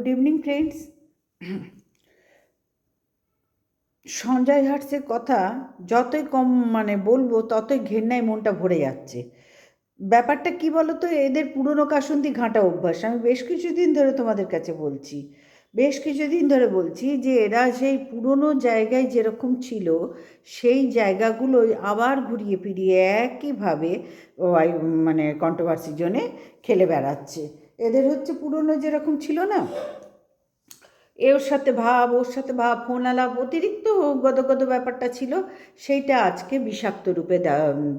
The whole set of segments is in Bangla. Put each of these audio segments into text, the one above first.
গুড ইভিনিং ফ্রেন্ডস সঞ্জয় হার্টসের কথা যতই কম মানে বলব, ততই ঘেন্নায় মনটা ভরে যাচ্ছে। ব্যাপারটা কি বলো তো এদের পুরনো কাসন্দি ঘাঁটা অভ্যাস। আমি বেশ কিছুদিন ধরে তোমাদের কাছে বলছি, বেশ কিছুদিন ধরে বলছি যে এরা সেই পুরনো জায়গায় যেরকম ছিল, সেই জায়গাগুলোই আবার ঘুরিয়ে ফিরিয়ে একইভাবে মানে কন্ট্রোভার্সির জন্যে খেলে বেড়াচ্ছে। এদের হচ্ছে পুরনো যেরকম ছিল না এর সাথে ভাব, ওর সাথে ভাব ফোন আলাপ অতিরিক্ত গদগদ ব্যাপারটা ছিল, সেইটা আজকে বিষাক্ত রূপে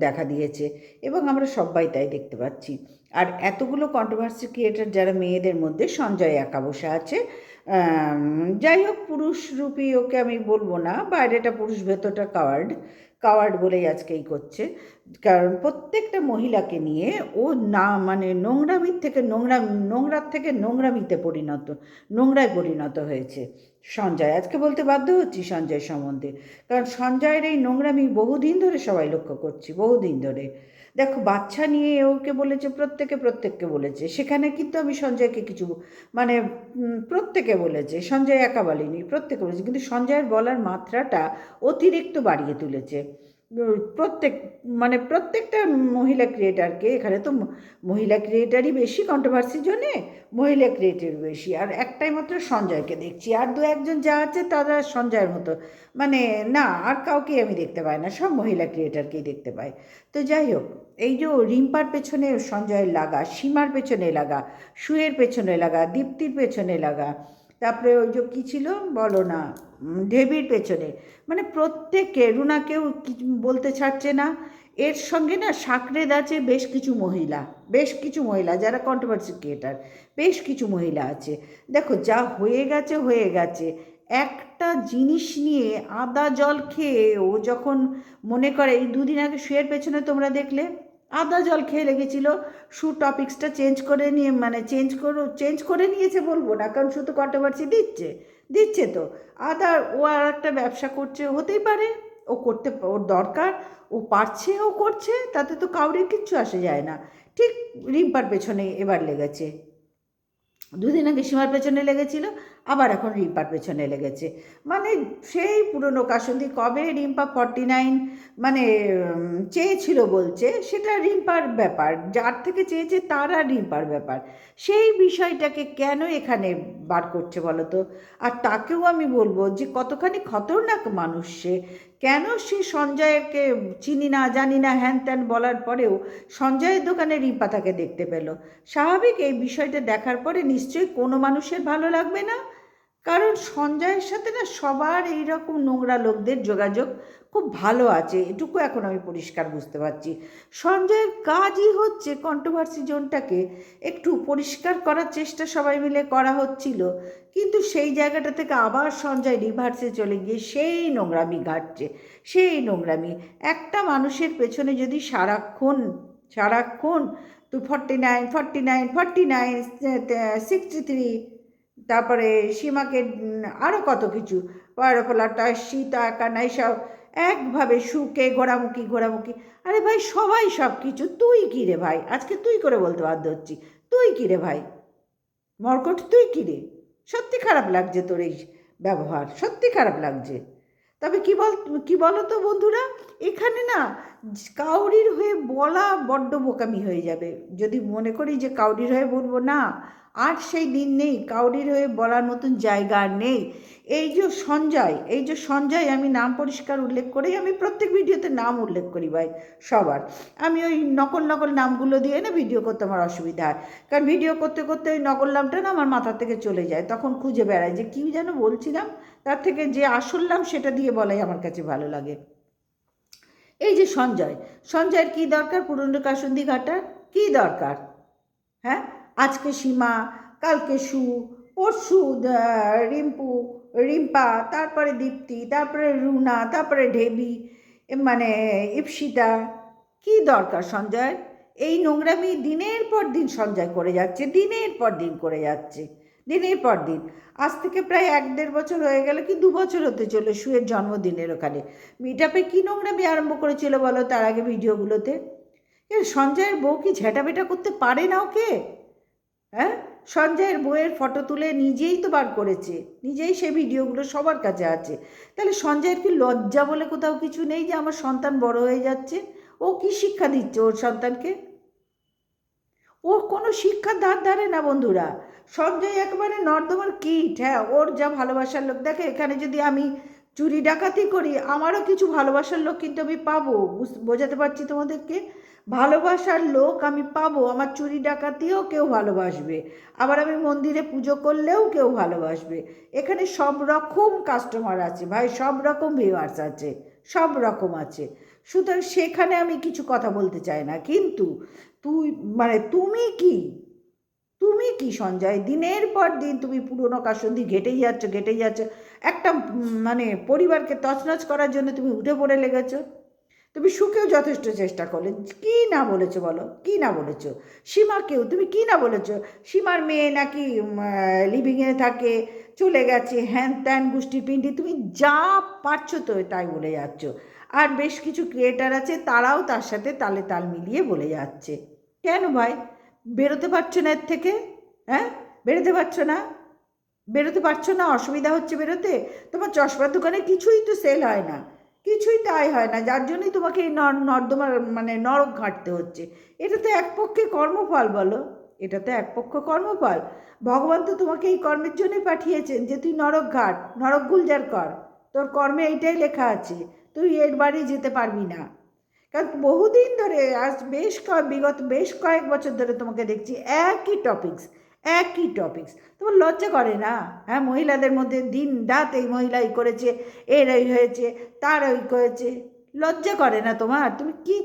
দেখা দিয়েছে এবং আমরা সবাই তাই দেখতে পাচ্ছি। আর এতগুলো কন্ট্রোভার্সি ক্রিয়েটার যারা মেয়েদের মধ্যে সঞ্জয় একা বসে আছে যাই হোক পুরুষরূপী ওকে আমি বলব না, বাইরেটা পুরুষ, ভেতরটা কাওয়ার্ড কাওয়ার্ড বলেই আজকেই করছে। কারণ প্রত্যেকটা মহিলাকে নিয়ে ও না মানে নোংরামির থেকে নোংরা, নোংরার থেকে নোংরামিতে পরিণত, নোংরায় পরিণত হয়েছে সঞ্জয়। আজকে বলতে বাধ্য হচ্ছি সঞ্জয় সম্বন্ধে। কারণ সঞ্জয়ের এই নোংরামি বহুদিন ধরে সবাই লক্ষ্য করছি, বহুদিন ধরে। দেখো, বাচ্চা নিয়ে ওকে বলেছে, প্রত্যেকে প্রত্যেককে বলেছে। সেখানে কিন্তু আমি সঞ্জয়কে কিছু মানে প্রত্যেকে বলেছে। সঞ্জয় একা বলেনি, প্রত্যেকে বলেছে। কিন্তু সঞ্জয়ের বলার মাত্রাটা অতিরিক্ত বাড়িয়ে তুলেছে। প্রত্যেক মানে প্রত্যেকটা মহিলা ক্রিয়েটারকে এখানে তো মহিলা ক্রিয়েটারই বেশি কন্ট্রোভার্সির জন্যে মহিলা ক্রিয়েটার বেশি। আর একটাই মাত্র সঞ্জয়কে দেখছি। আর দু একজন যা আছে তারা সঞ্জয়ের মতো। মানে না, আর কাউকে আমি দেখতে পাই না, সব মহিলা ক্রিয়েটারকেই দেখতে পাই। তো যাই হোক, এই যে রিম্পার পেছনে সঞ্জয়ের লাগা, সীমার পেছনে লাগা শুয়ের পেছনে লাগা, দীপ্তির পেছনে লাগা তারপরে ওই যে কী ছিল বলো না ঢেবির পেছনে। মানে প্রত্যেকে রুনাকেও বলতে ছাড়ছে না। এর সঙ্গে না সাকরেদ আছে, বেশ কিছু মহিলা, বেশ কিছু মহিলা, যারা কন্ট্রোভার্সি ক্রিয়েটার বেশ কিছু মহিলা আছে। দেখো, যা হয়ে গেছে হয়ে গেছে। একটা জিনিস নিয়ে আদা জল খেয়ে ও যখন মনে করে, এই দুদিন আগে শুয়ের পেছনে তোমরা দেখলে আদা জল খেয়ে লেগেছিল শু টপিক্সটা চেঞ্জ করে নিয়ে মানে চেঞ্জ করে চেঞ্জ করে নিয়েছে বলব না, কারণ শুধু কন্ট্রোভার্সি দিচ্ছে দিচ্ছে তো। আদার ও আর একটা ব্যবসা করছে, হতেই পারে, ও করতে, ওর দরকার, ও পারছে, ও করছে, তাতে তো কাউরির কিচ্ছু আসে যায় না। ঠিক রিম্পার পেছনে এবার লেগেছে। দুদিন আগে সীমার পেছনে লেগেছিল আবার এখন রিম্পার পেছনে লেগেছে। মানে সেই পুরনো কাসন্দি কবে রিম্পা ফর্টি নাইন মানে চেয়েছিল বলছে, সেটা রিম্পার ব্যাপার। যার থেকে চেয়েছে তার রিম্পার ব্যাপার। সেই বিষয়টাকে কেন এখানে বার করছে বলো তো? আর তাকেও আমি বলব যে কতখানি খতরনাক মানুষ সে। কেন সে সঞ্জয়কে চিনি না, জানি না, হ্যান ত্যান বলার পরেও সঞ্জয়ের দোকানে রিম্পা তাকে দেখতে পেল। স্বাভাবিক এই বিষয়টা দেখার পরে নিশ্চয়ই কোনো মানুষের ভালো লাগবে না। কারণ সঞ্জয়ের সাথে না সবার এই রকম নোংরা লোকদের যোগাযোগ খুব ভালো আছে, এটুকু এখন আমি পরিষ্কার বুঝতে পারছি। সঞ্জয়ের কাজই হচ্ছে কন্ট্রোভার্সি জোনটাকে একটু পরিষ্কার করার চেষ্টা সবাই মিলে করা হচ্ছিল, কিন্তু সেই জায়গাটা থেকে আবার সঞ্জয় রিভার্সে চলে গিয়ে সেই নোংরামি ঘাটছে, সেই নোংরামি। একটা মানুষের পেছনে যদি সারাক্ষণ সারাক্ষণ, তো forty nine forty nine forty nine sixty three তারপরে সীমাকে আরও কত কিছু। পয়রফলাটা সীতা একানা এইসব একভাবে সুখে ঘোরামুখি ঘোরামুখি আরে ভাই, সবাই সব কিছু। তুই কী রে ভাই? আজকে তুই করে বলতে বাধ্য হচ্ছি। তুই কী রে ভাই? মর্কট, তুই কী রে? সত্যি খারাপ লাগছে তোর এই ব্যবহার। সত্যি খারাপ লাগছে। তবে কি বল, কি বলো তো বন্ধুরা? এখানে না কাউরির হয়ে বলা বড্ড বোকামি হয়ে যাবে। যদি মনে করি যে কাউরির হয়ে বলব না আর সেই দিন নেই, কাউরির হয়ে বলার মতন জায়গা নেই। এই যে সঞ্জয়, এই যে সঞ্জয়, আমি নাম পরিষ্কার উল্লেখ করেই আমি প্রত্যেক ভিডিওতে নাম উল্লেখ করি ভাই, সবার। আমি ওই নকল নকল নামগুলো দিয়ে না ভিডিও করতে আমার অসুবিধা হয়। কারণ ভিডিও করতে করতে ওই নকল নামটা না আমার মাথা থেকে চলে যায়, তখন খুঁজে বেড়ায় যে কী যেন বলছিলাম, তার থেকে যে আসল নাম সেটা দিয়ে বলাই আমার কাছে ভালো লাগে। এই যে সঞ্জয়, সঞ্জয়ের কী দরকার? পুরনো কাসন্দি ঘাটার কী দরকার? হ্যাঁ? আজকে সীমা, কালকে সু পরশু রিম্পু, রিম্পা, তারপরে দীপ্তি, তারপরে রুনা, তারপরে ঢেবি মানে ইপসিতা। কি দরকার সঞ্জয়? এই নোংরামি দিনের পর দিন সঞ্জয় করে যাচ্ছে, দিনের পর দিন করে যাচ্ছে, দিনের পর দিন। আজ থেকে প্রায় এক দেড় বছর হয়ে গেল কি দু বছর হতে চলো শুয়ের জন্মদিনের ওখানে। মিটাপে কী নোংরামি আরম্ভ করেছিল বলো তার আগে ভিডিওগুলোতে? সঞ্জয়ের বউ কি ঝেঁটাবেটা করতে পারে না ওকে? হ্যাঁ? সঞ্জয়ের বইয়ের ফটো তুলে নিজেই তো বার করেছে। নিজেই সে ভিডিওগুলো সবার কাছে আছে। তাহলে সঞ্জয়ের কি লজ্জা বলে কোথাও কিছু নেই যে আমার সন্তান বড় হয়ে যাচ্ছে? ও কি শিক্ষা দিচ্ছে ওর সন্তানকে? ও কোনো শিক্ষার ধার ধারে না বন্ধুরা। সঞ্জয় একেবারে নর্দমার কিট। হ্যাঁ ওর যা ভালোবাসার লোক। দেখে, এখানে যদি আমি চুরি ডাকাতি করি, আমারও কিছু ভালোবাসার লোক কিন্তু আমি পাবো। বুঝ- বোঝাতে পারছি তোমাদেরকে? ভালোবাসার লোক আমি পাবো, আমার চুরি ডাকাতিও কেউ ভালোবাসবে। আবার আমি মন্দিরে পুজো করলেও কেউ ভালোবাসবে। এখানে সব রকম কাস্টমার আছে ভাই, সব রকম ভিউয়ার্স আছে, সব রকম আছে। সুতরাং সেখানে আমি কিছু কথা বলতে চাই না, কিন্তু তুই মানে তুমি কি? তুমি কি সঞ্জয়? দিনের পর দিন তুমি পুরনো কাসন্দি ঘেটেই যাচ্ছ ঘেটেই যাচ্ছ। একটা মানে পরিবারকে তছনছ করার জন্য তুমি উঠে পড়ে লেগেছো। তুমি সুখেও যথেষ্ট চেষ্টা করলে। কি না বলেছ বলো? কি না বলেছ? সীমাকেও তুমি কি না বলেছ? সীমার মেয়ে নাকি লিভিংয়ে থাকে, চলে গেছে, হ্যান ত্যান গোষ্ঠীর পিণ্ডি, তুমি যা পারছ তো তাই বলে যাচ্ছ। আর বেশ কিছু ক্রিয়েটার আছে, তারাও তার সাথে তালে তাল মিলিয়ে বলে যাচ্ছে। কেন ভাই? বেরোতে পারছ না এর থেকে? হ্যাঁ? বেরোতে পারছ না? বেরোতে পারছ না? অসুবিধা হচ্ছে বেরোতে? তোমার চশমার দোকানে কিছুই তো সেল হয় না। কিছুই তাই হয় না, যার জন্যই তোমাকে এই নর- নর্দমার মানে নরক ঘাঁটতে হচ্ছে। এটা তো এক পক্ষে কর্মফল বলো। এটা তো এক পক্ষ কর্মফল। ভগবান তো তোমাকে এই কর্মের জন্যই পাঠিয়েছেন যে তুই নরক ঘাট, নরক গুলজার কর। তোর কর্মে এইটাই লেখা আছে, তুই এর বাড়ি যেতে পারবি না। কারণ বহুদিন ধরে, আজ বেশ কয়েক বিগত বেশ কয়েক বছর ধরে তোমাকে দেখছি একই টপিকস একই টপিকস তোমার লজ্জা করে না? হ্যাঁ মহিলাদের মধ্যে দিন রাত এই মহিলা এই করেছে, এর এই হয়েছে, তার ওই করেছে। লজ্জা করে না তোমার? তুমি কি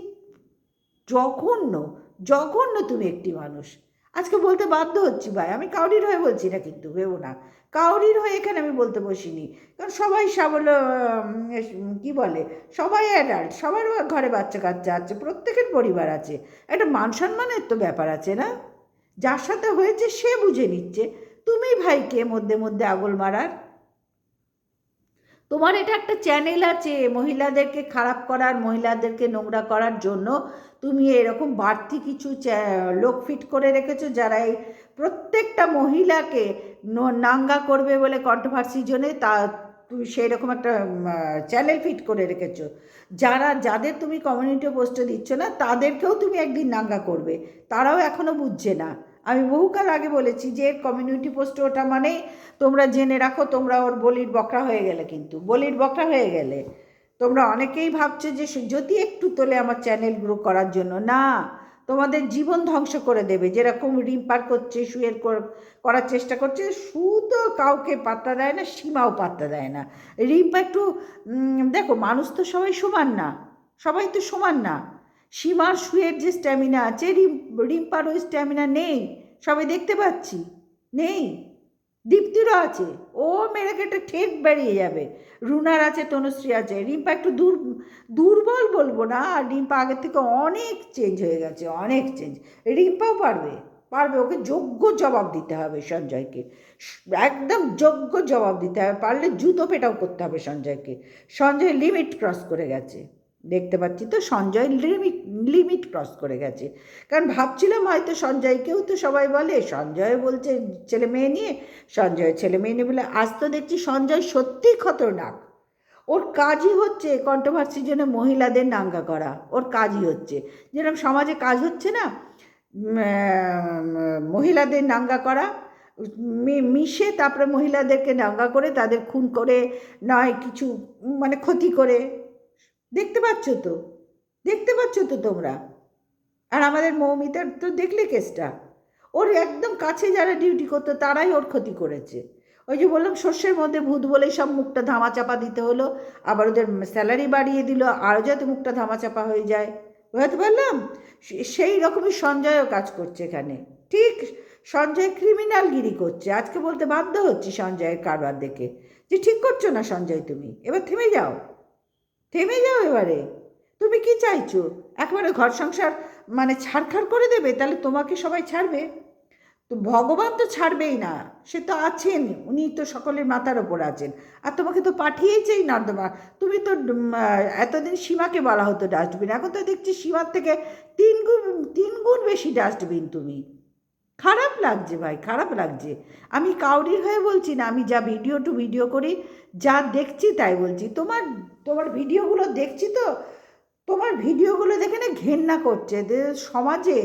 জঘন্য জঘন্য তুমি একটি মানুষ। আজকে বলতে বাধ্য হচ্ছি ভাই, আমি কাউরির হয়ে বলছি না কিন্তু, ভেবো না। কাউরির হয়ে এখানে আমি বলতে বসিনি। কারণ সবাই সাবল কি বলে? সবাই অ্যাডাল্ট সবার ঘরে বাচ্চা কাচ্চা আছে, প্রত্যেকের পরিবার আছে। একটা মান সম্মানের তো ব্যাপার আছে না? যার সাথে হয়েছে সে বুঝে নিচ্ছে। তুমি ভাইকে মধ্যে মধ্যে আগল মারার। তোমার এটা একটা চ্যানেল আছে মহিলাদেরকে খারাপ করার, মহিলাদেরকে নোংরা করার জন্য। তুমি এরকম বাড়তি কিছু লোক ফিট করে রেখেছো যারা এই প্রত্যেকটা মহিলাকে নাঙ্গা করবে বলে কন্ট্রোভার্সি জন্যে তা তুমি সেই রকম একটা চ্যানেল ফিট করে রেখেছো। যারা, যাদের তুমি কমিউনিটি পোস্টে দিচ্ছ না, তাদেরকেও তুমি একদিন নাঙ্গা করবে। তারাও এখনও বুঝছে না। আমি বহুকাল আগে বলেছি যে কমিউনিটি পোস্ট ওটা মানেই তোমরা জেনে রাখো, তোমরা ওর বলির বকরা হয়ে গেলে কিন্তু। বলির বকরা হয়ে গেলে। তোমরা অনেকেই ভাবছ যে যদি একটু তোলে আমার চ্যানেল গ্রো করার জন্য। না তোমাদের জীবন ধ্বংস করে দেবে। যেরকম রিম্পার করছে শুয়ের কর- করার চেষ্টা করছে সু তো কাউকে পাত্তা দেয় না, সীমাও পাত্তা দেয় না। রিম্পা একটু দেখো, মানুষ তো সবাই সমান না। সবাই তো সমান না। সীমার শুয়ের যে স্ট্যামিনা আছে, রিম রিম্পার ওই স্ট্যামিনা নেই। সবাই দেখতে পাচ্ছি। নেই। দীপ্তিরও আছে। ও মেরে কেটে ঠেক বেরিয়ে যাবে। রুনার আছে, তনুশ্রী আছে। রিম্পা একটু দূর, দুর্বল বলব না। আর রিম্পা আগের থেকে অনেক চেঞ্জ হয়ে গেছে, অনেক চেঞ্জ রিম্পাও পারবে পারবে। ওকে যোগ্য জবাব দিতে হবে সঞ্জয়কে। একদম যোগ্য জবাব দিতে হবে। পারলে জুতো পেটাও করতে হবে সঞ্জয়কে। সঞ্জয় লিমিট ক্রস করে গেছে। দেখতে পাচ্ছি। তো সঞ্জয় লিমিট লিমিট ক্রস করে গেছে। কারণ ভাবছিলাম হয়তো সঞ্জয়কেও তো সবাই বলে, সঞ্জয় বলছে ছেলে মেয়ে নিয়ে, সঞ্জয় ছেলে মেয়ে নিয়ে বলে, আজ তো দেখছি সঞ্জয় সত্যিই খতরনাক। ওর কাজই হচ্ছে কন্ট্রোভার্সির জন্য মহিলাদের নাঙ্গা করা। ওর কাজই হচ্ছে। যেরকম সমাজে কাজ হচ্ছে না মহিলাদের নাঙ্গা করা মিশে তারপরে মহিলাদেরকে নাঙ্গা করে, তাদের খুন করে, নয় কিছু মানে ক্ষতি করে দেখতে পাচ্ছ তো? দেখতে পাচ্ছ তো তোমরা? আর আমাদের মৌমিতার তো দেখলে কেসটা। ওর একদম কাছে যারা ডিউটি করতো, তারাই ওর ক্ষতি করেছে। ওই যে বললাম, শস্যের মধ্যে ভূত বলেই সব মুখটা ধামাচাপা দিতে হলো। আবার ওদের স্যালারি বাড়িয়ে দিল, আরও যাতে মুখটা ধামাচাপা হয়ে যায়। বুঝতে পারলাম? সেই রকমই সঞ্জয়ও কাজ করছে এখানে। ঠিক সঞ্জয় ক্রিমিনালগিরি করছে। আজকে বলতে বাধ্য হচ্ছি সঞ্জয়ের কারবার দেখে। যে ঠিক করছ না সঞ্জয় তুমি? এবার থেমে যাও। থেমে যাও এবারে। তুমি কি চাইছো? একবারে ঘর সংসার মানে ছাড়খাড় করে দেবে, তাহলে তোমাকে সবাই ছাড়বে? তো ভগবান তো ছাড়বেই না, সে তো আছেন, উনি তো সকলের মাথার ওপর আছেন। আর তোমাকে তো পাঠিয়েছেই নর্দমা। তুমি তো এতদিন সীমাকে বলা হতো ডাস্টবিন এখন তো দেখছি সীমার থেকে তিন গুণ তিন গুণ বেশি ডাস্টবিন তুমি। খারাপ লাগছে ভাই, খারাপ লাগছে। আমি কাউরির হয়ে বলছি না, আমি যা ভিডিও টু ভিডিও করি, যা দেখছি তাই বলছি। তোমার তোমার ভিডিওগুলো দেখছি তো, তোমার ভিডিওগুলো দেখে না ঘেন্না করছে। সমাজে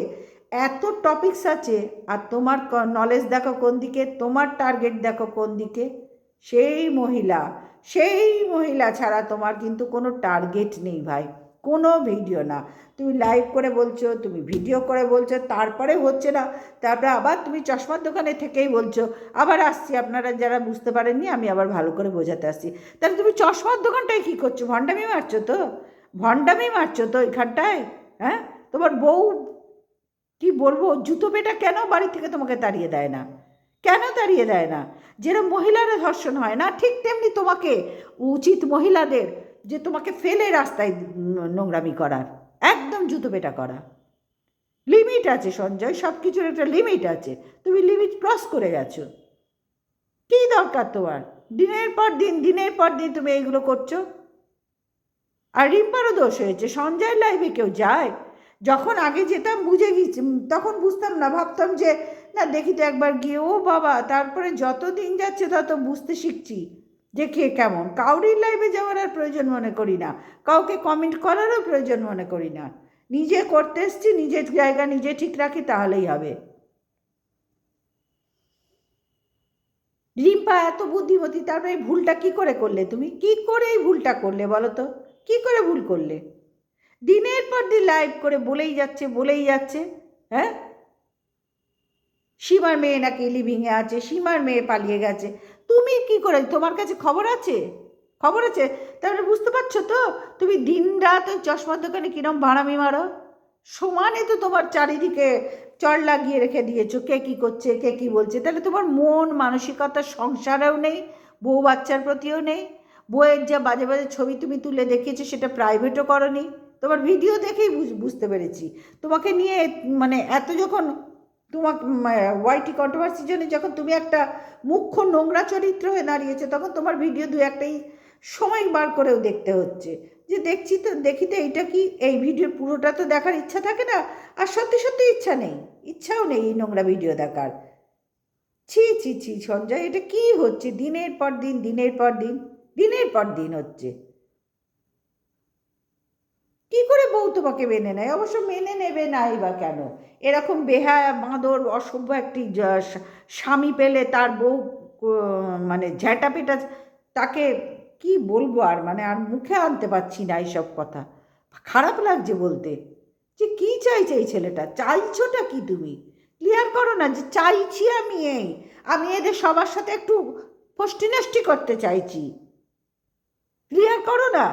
এত টপিকস আছে, আর তোমার নলেজ দেখো কোন দিকে, তোমার টার্গেট দেখো কোন দিকে। সেই মহিলা সেই মহিলা ছাড়া তোমার কিন্তু কোনো টার্গেট নেই ভাই। কোনো ভিডিও না। তুমি লাইভ করে বলছো, তুমি ভিডিও করে বলছো, তারপরে হচ্ছে না, তারপরে আবার তুমি চশমার দোকানে থেকেই বলছো। আবার আসছি, আপনারা যারা বুঝতে পারেননি, আমি আবার ভালো করে বোঝাতে আসছি। তাহলে তুমি চশমার দোকানটায় কী করছ? ভণ্ডামি মারছো তো? ভণ্ডামি মারছো তো এখানটায়? হ্যাঁ? তোমার বউ, কি বলব, জুতো পেটা কেন বাড়ি থেকে তোমাকে তাড়িয়ে দেয় না? কেন তাড়িয়ে দেয় না? যেরকম মহিলারা ধর্ষণ হয় না, ঠিক তেমনি তোমাকে, উচিত মহিলাদের যে তোমাকে ফেলে রাস্তায় নোংরামি করার, একদম জুতো পেটা করা। লিমিট আছে সঞ্জয় সব কিছুর একটা লিমিট আছে। তুমি লিমিট ক্রস করে গেছো। কী দরকার তোমার? দিনের পর দিন, দিনের পর দিন তুমি এইগুলো করছ। আর রিম্পারও দোষ হয়েছে সঞ্জয় লাইভে কেউ যায়, যখন আগে যেতাম বুঝে গিয়েছি তখন বুঝতাম না, ভাবতাম যে, না, দেখি তো একবার গিয়ে, ও বাবা, তারপরে যত দিন যাচ্ছে তত বুঝতে শিখছি। যে কে কেমন? কাউরির লাইভে যাওয়ার আর প্রয়োজন মনে করি না। কাউকে কমেন্ট করারও প্রয়োজন মনে করি না। নিজে করতে এসছি নিজের জায়গা নিজে ঠিক রাখি, তাহলেই হবে। রিম্পা, এত বুদ্ধিমতী, তারপরে এই ভুলটা কি করে করলে তুমি? কি করে এই ভুলটা করলে বলো তো? কি করে ভুল করলে? দিনের পর দিন লাইভ করে বলেই যাচ্ছে বলেই যাচ্ছে হ্যাঁ? সীমার মেয়ে নাকি লিভিংয়ে আছে, সীমার মেয়ে পালিয়ে গেছে। তুমি কি করে? তোমার কাছে খবর আছে? খবর আছে? তাহলে বুঝতে পারছ তো? তুমি দিন রাত ওই চশমার দোকানে কিরম ভাড়ামি মারো? সমানে তো তোমার চারিদিকে চড় লাগিয়ে রেখে দিয়েছ। কে কী করছে? কে কী বলছে? তাহলে তোমার মন, মানসিকতা, সংসারেও নেই, বউ বাচ্চার প্রতিও নেই। বইয়ের যা বাজে বাজে ছবি তুমি তুলে দেখিয়েছো, সেটা প্রাইভেটও করনি। তোমার ভিডিও দেখেই বুঝতে পেরেছি। তোমাকে নিয়ে মানে এত যখন তোমাকে ওয়াইটি কন্ট্রোভার্সির জন্য যখন তুমি একটা মুখ্য নোংরা চরিত্র হয়ে দাঁড়িয়েছে, তখন তোমার ভিডিও দু একটাই সময় বার করেও দেখতে হচ্ছে। যে দেখছি তো, দেখি তো এইটা কি? এই ভিডিওর পুরোটা তো দেখার ইচ্ছা থাকে না, আর সত্যি সত্যি ইচ্ছা নেই। ইচ্ছাও নেই এই নোংরা ভিডিও দেখার। ছি ছি ছি, সঞ্জয়, এটা কি হচ্ছে? দিনের পর দিন, দিনের পর দিন, দিনের পর দিন হচ্ছে। কি করে বউ তোমাকে মেনে নেয়? অবশ্য মেনে নেবে নাই বা কেন? এরকম বেহায়া, বাঁদর, অসভ্য একটি স্বামী পেলে তার বউ মানে ঝ্যাটা পেটা তাকে কি বলব আর? মানে আর মুখে আনতে পারছি না এইসব কথা। খারাপ লাগছে বলতে। যে কি চাইছে এই ছেলেটা? চাইছোটা কি তুমি? ক্লিয়ার করো না যে চাইছি আমি এই। আমি এদের সবার সাথে একটু ফষ্টি করতে চাইছি। ক্লিয়ার করো না।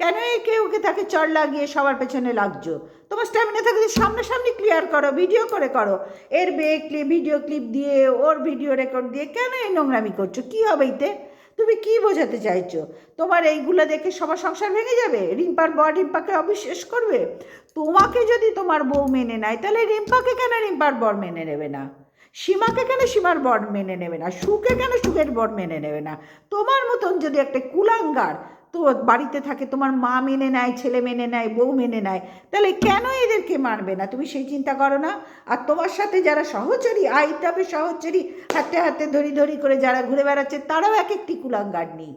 কেন এই কেউ ওকে তাকে চড় লাগিয়ে সবার পেছনে লাগছো? তোমার স্ট্যামিনা থাকে সামনাসামনি ক্লিয়ার করো ভিডিও করে করো। এর বে ক্লিপ ভিডিও ক্লিপ দিয়ে, ওর ভিডিও রেকর্ড দিয়ে কেন এই নোংরামি করছ? কী হবে এতে? তুমি কি বোঝাতে চাইছো? তোমার এইগুলো দেখে সবার সংসার ভেঙে যাবে? রিম্পার বর রিম্পাকে অবিশ্বাস করবে? তোমাকে যদি তোমার বউ মেনে নেয়, তাহলে রিম্পাকে কেন রিম্পার বর মেনে নেবে না? সীমাকে কেন সীমার বর মেনে নেবে না? সুখে কেন সুখের বর মেনে নেবে না? তোমার মতন যদি একটা কুলাঙ্গার তো বাড়িতে থাকে, তোমার মা মেনে নেয়, ছেলে মেনে নেয়, বউ মেনে নেয়, তাহলে কেন এদেরকে মানবে না? তুমি সেই চিন্তা করো না। আর তোমার সাথে যারা সহচরী আইতাপে সহচরী, হাতে হাতে ধরি ধরি করে যারা ঘুরে বেড়াচ্ছে, তারাও এক একটি কুলাঙ্গার নেই।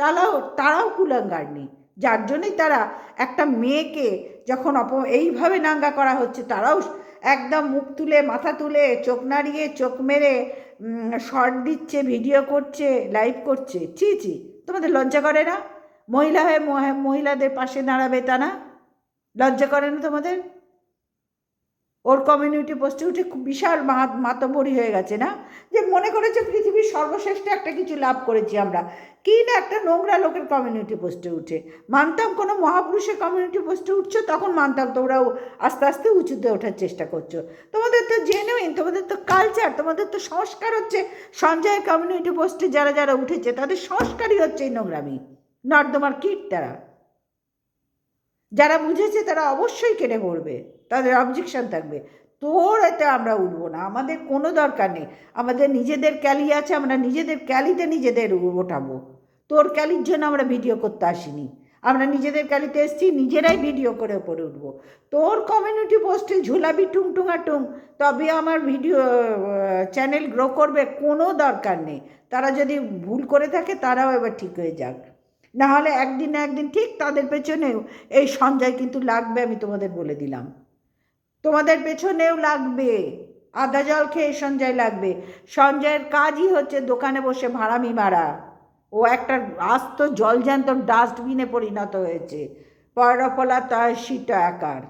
তারাও তারাও কুলাঙ্গার নেই। যার জন্যই তারা একটা মেয়েকে যখন অপ, এইভাবে নাঙ্গা করা হচ্ছে, তারাও একদম মুখ তুলে, মাথা তুলে, চোখ নাড়িয়ে, চোখ মেরে শর্ট দিচ্ছে ভিডিও করছে লাইভ করছে। চি চি তোমাদের লজ্জা করে না? মহিলা হয়ে মহিলাদের পাশে দাঁড়াবে তা না লজ্জা করে না তোমাদের? ওর কমিউনিটি পোস্টে উঠে খুব বিশাল মাতবরি হয়ে গেছে না? যে মনে করেছে পৃথিবীর সর্বশ্রেষ্ঠ একটা কিছু লাভ করেছি আমরা। কি না একটা নোংরা লোকের কমিউনিটি পোস্টে উঠে। মানতাম কোনো মহাপুরুষের কমিউনিটি পোস্টে উঠছো, তখন মানতাম তোমরাও আস্তে আস্তে উঁচুতে ওঠার চেষ্টা করছ। তোমাদের তো জেনুইন তোমাদের তো কালচার তোমাদের তো সংস্কার হচ্ছে। সঞ্জয়ের কমিউনিটি পোস্টে যারা যারা উঠেছে, তাদের সংস্কারই হচ্ছে এই নোংরামি। নর্দমার কীট তারা। যারা বুঝেছে তারা অবশ্যই কেটে পড়বে, তাদের অবজেকশন থাকবে। তোর এতে আমরা উঠবো না, আমাদের কোনো দরকার নেই। আমাদের নিজেদের ক্যালি আছে, আমরা নিজেদের ক্যালিতে নিজেদের ওঠাবো। তোর ক্যালির জন্য আমরা ভিডিও করতে আসিনি। আমরা নিজেদের ক্যালিতে এসছি, নিজেরাই ভিডিও করে ওপরে উঠবো। তোর কমিউনিটি পোস্টে ঝুলাবি টুং টুং তবে আমার ভিডিও চ্যানেল গ্রো করবে কোনো দরকার নেই। তারা যদি ভুল করে থাকে, তারাও এবার ঠিক হয়ে যাক। না হলে একদিন না একদিন ঠিক তাদের পেছনেও এই সঞ্জয় কিন্তু লাগবে আমি তোমাদের বলে দিলাম। তোমাদের পেছনেও লাগবে। আদা জল খেয়ে সঞ্জয় লাগবে। সঞ্জয়ের কাজই হচ্ছে দোকানে বসে ভাড়ামি মারা। ও একটা আস্ত জলজ্যান্ত ডাস্টবিনে পরিণত হয়েছে। পয়রফলা তার সিটা একার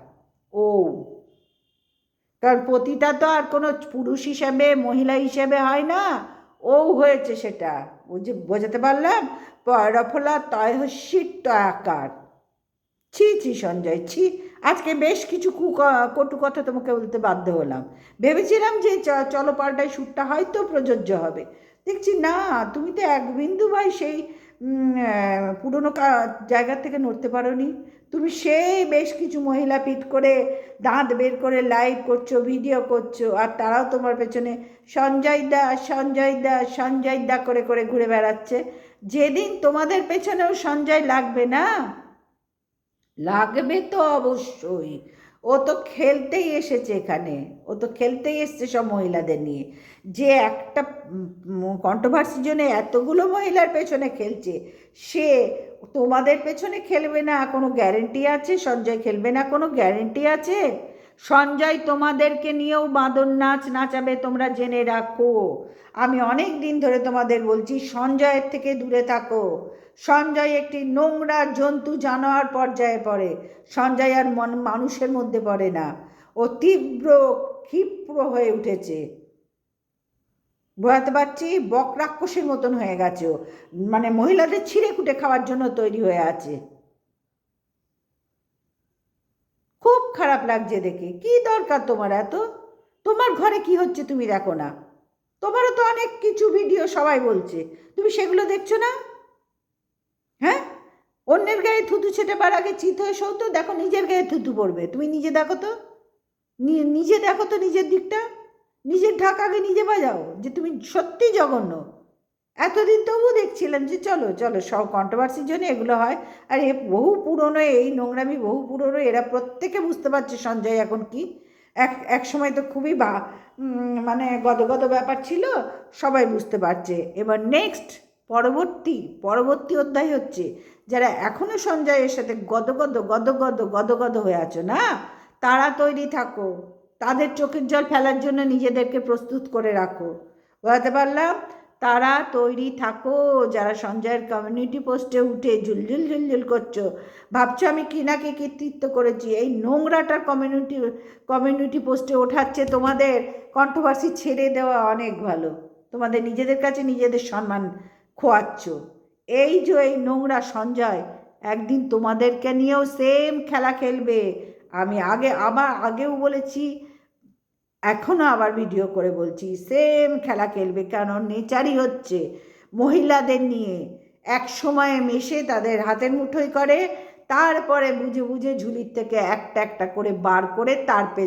ও। কারণ প্রতিটা তো আর কোনো পুরুষ হিসেবে, মহিলা হিসেবে হয় না। ও হয়েছে সেটা। বুঝে বোঝাতে পারলাম? পয়রফলা তয় সিট আকার ছি ছি, সঞ্জয়, ছি। আজকে বেশ কিছু কু কটু কথা তোমাকে বলতে বাধ্য হলাম। ভেবেছিলাম যে চলো পাল্টায় শ্যুটটা হয়তো প্রযোজ্য হবে। দেখছি না, তুমি তো এক বিন্দু ভাই সেই পুরনো জায়গা থেকে নড়তে পারোনি। তুমি সেই বেশ কিছু মহিলা পিট করে দাঁত বের করে লাইভ করছ ভিডিও করছ, আর তারাও তোমার পেছনে সঞ্জয় দা সঞ্জয় দা সঞ্জয় দা করে করে ঘুরে বেড়াচ্ছে। যেদিন তোমাদের পেছনেও সঞ্জয় লাগবে না? লাগবে তো অবশ্যই। ও তো খেলতেই এসেছে এখানে। ও তো খেলতেই এসছে সব মহিলাদের নিয়ে। যে একটা কন্ট্রোভার্সির জন্য এতগুলো মহিলার পেছনে খেলছে, সে তোমাদের পেছনে খেলবে না? কোনো গ্যারেন্টি আছে? সঞ্জয় খেলবে না? কোনো গ্যারেন্টি আছে? সঞ্জয় তোমাদেরকে নিয়েও বাঁদর নাচ নাচাবে, তোমরা জেনে রাখো। আমি অনেক দিন ধরে তোমাদের বলছি, সঞ্জয়ের থেকে দূরে থাকো। সঞ্জয় একটি নোংরা জন্তু জানোয়ার পর্যায়ে পড়ে। সঞ্জয় আর মন মানুষের মধ্যে পড়ে না। ও তীব্র ক্ষিপ্র হয়ে উঠেছে। বোঝাতে পারছি? বক রাক্ষসের মতন হয়ে গেছে মানে মহিলাদের ছিঁড়ে কুটে খাওয়ার জন্য তৈরি হয়ে আছে খুব খারাপ লাগছে দেখে। কি দরকার তোমার এত? তোমার ঘরে কি হচ্ছে তুমি দেখো না। তোমারও তো অনেক কিছু ভিডিও সবাই বলছে। তুমি সেগুলো দেখছ না? হ্যাঁ? অন্যের গায়ে থুতু ছেটেবার আগে চিত হয়ে সৌ তো, দেখো নিজের গায়ে থুতু পড়বে। তুমি নিজে দেখো তো। নিজে দেখো তো নিজের দিকটা। নিজের ঢাক আগে নিজে বাজাও, যে তুমি সত্যি জঘন্য। এতদিন তবু দেখছিলাম যে চলো চলো, সব কন্ট্রোভার্সির জন্য এগুলো হয়। আর এ বহু পুরনো এই নোংরামি, বহু পুরনো, এরা প্রত্যেকে বুঝতে পারছে সঞ্জয় এখন কি। এক এক সময় তো খুবই বা মানে গদগদ ব্যাপার ছিল, সবাই বুঝতে পারছে। এবার নেক্সট পরবর্তী পরবর্তী অধ্যায় হচ্ছে, যারা এখনও সঞ্জয়ের সাথে গদগদ গদগদ গদগদ হয়ে আছো না, তারা তৈরি থাকো। তাদের চোখের জল ফেলার জন্য নিজেদেরকে প্রস্তুত করে রাখো। বোঝাতে পারলাম? তারা তৈরি থাকো, যারা সঞ্জয়ের কমিউনিটি পোস্টে উঠে ঝুলঝুল ঝুলঝুল করছ। ভাবছ আমি কি না কি কৃতিত্ব করেছি? এই নোংরাটার কমিউনিটি কমিউনিটি পোস্টে ওঠাচ্ছে তোমাদের কন্ট্রোভার্সি ছেড়ে দেওয়া অনেক ভালো। তোমাদের নিজেদের কাছে নিজেদের সম্মান খোয়াচ্ছ। এই যে এই নোংরা সঞ্জয়, একদিন তোমাদেরকে নিয়েও সেম খেলা খেলবে। আমি আগে, আবার আগেও বলেছি এখনও আবার ভিডিও করে বলছি সেম খেলা খেলবে কারণ নেচারই হচ্ছে। মহিলাদের নিয়ে এক সময়ে মেশে তাদের হাতের মুঠোই করে, তারপরে বুঝে বুঝে ঝুলির থেকে একটা একটা করে বার করে তার পে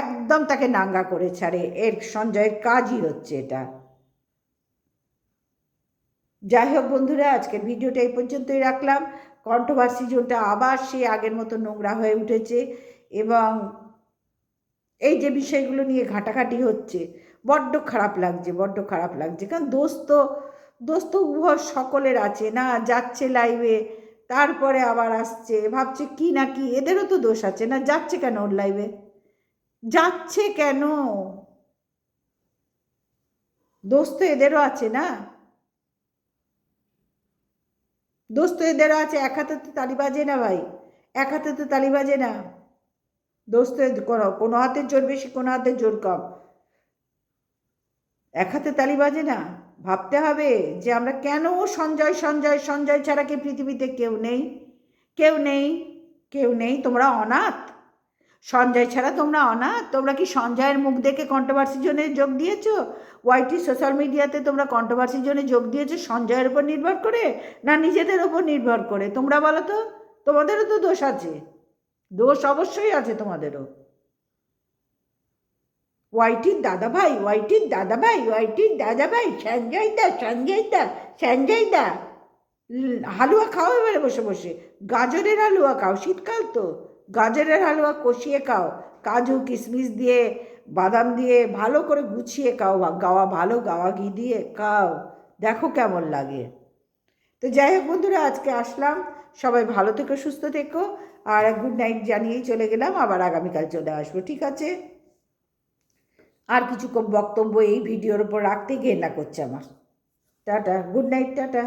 একদম তাকে নাঙ্গা করে ছাড়ে। এর সঞ্জয়ের কাজই হচ্ছে এটা। যাই হোক বন্ধুরা, আজকের ভিডিওটা এই পর্যন্তই রাখলাম। কন্ট্রোভার্সি জোনটা আবার সে আগের মতো নোংরা হয়ে উঠেছে এবং এই যে বিষয়গুলো নিয়ে ঘাটাঘাটি হচ্ছে, বড্ড খারাপ লাগছে, বড্ড খারাপ লাগছে। কারণ দোষ তো দোষ তো উভয় সকলের আছে, না যাচ্ছে লাইভে তারপরে আবার আসছে, ভাবছে কি না কি, এদেরও তো দোষ আছে, না যাচ্ছে কেন ওর লাইভে যাচ্ছে কেন? দোষ তো এদেরও আছে না? দোষ তো এদেরও আছে, এক হাতে তো তালি বাজে না ভাই, এক হাতে তো তালি বাজে না। দোষ তো এদ- কোনো হাতে জোর বেশি, কোনো হাতে জোর কম। এক হাতে তালি বাজে না? ভাবতে হবে যে আমরা কেন সঞ্জয় সঞ্জয় সঞ্জয় ছাড়া কি পৃথিবীতে কেউ নেই? কেউ নেই? কেউ নেই? তোমরা অনাথ? সঞ্জয় ছাড়া তোমরা অনাথ? তোমরা কি সঞ্জয়ের মুখ দেখে কন্ট্রোভার্সির জন্য যোগ দিয়েছ? ওয়াইটি সোশ্যাল মিডিয়াতে তোমরা কন্ট্রোভার্সির জন্য যোগ দিয়েছ সঞ্জয়ের উপর নির্ভর করে, না নিজেদের ওপর নির্ভর করে? তোমরা বলো তো? তোমাদেরও তো দোষ আছে। দোষ অবশ্যই আছে তোমাদেরও। ওয়াইটির দাদা ভাই, ওয়াইটির দাদা ভাই, ওয়াইটির দাদা ভাই সঞ্জয় দা সঞ্জয় দা সঞ্জয় দা। হালুয়া খাও এবারে বসে বসে। গাজরের হালুয়া খাও, শীতকাল তো। গাজরের হালুয়া কষিয়ে খাও। কাজু, কিশমিশ দিয়ে, বাদাম দিয়ে ভালো করে গুছিয়ে খাও। গাওয়া ভালো, গাওয়া ঘি দিয়ে খাও। দেখো কেমন লাগে। তো যাই হোক বন্ধুরা, আজকে আসলাম। সবাই ভালো থেকো, সুস্থ থেকো। আর গুড নাইট জানিয়েই চলে গেলাম, আবার আগামীকাল চলে আসব, ঠিক আছে? আর কিছু বক্তব্য এই ভিডিওর উপর রাখতে ঘেন্না করছে আমার। Tata good night tata.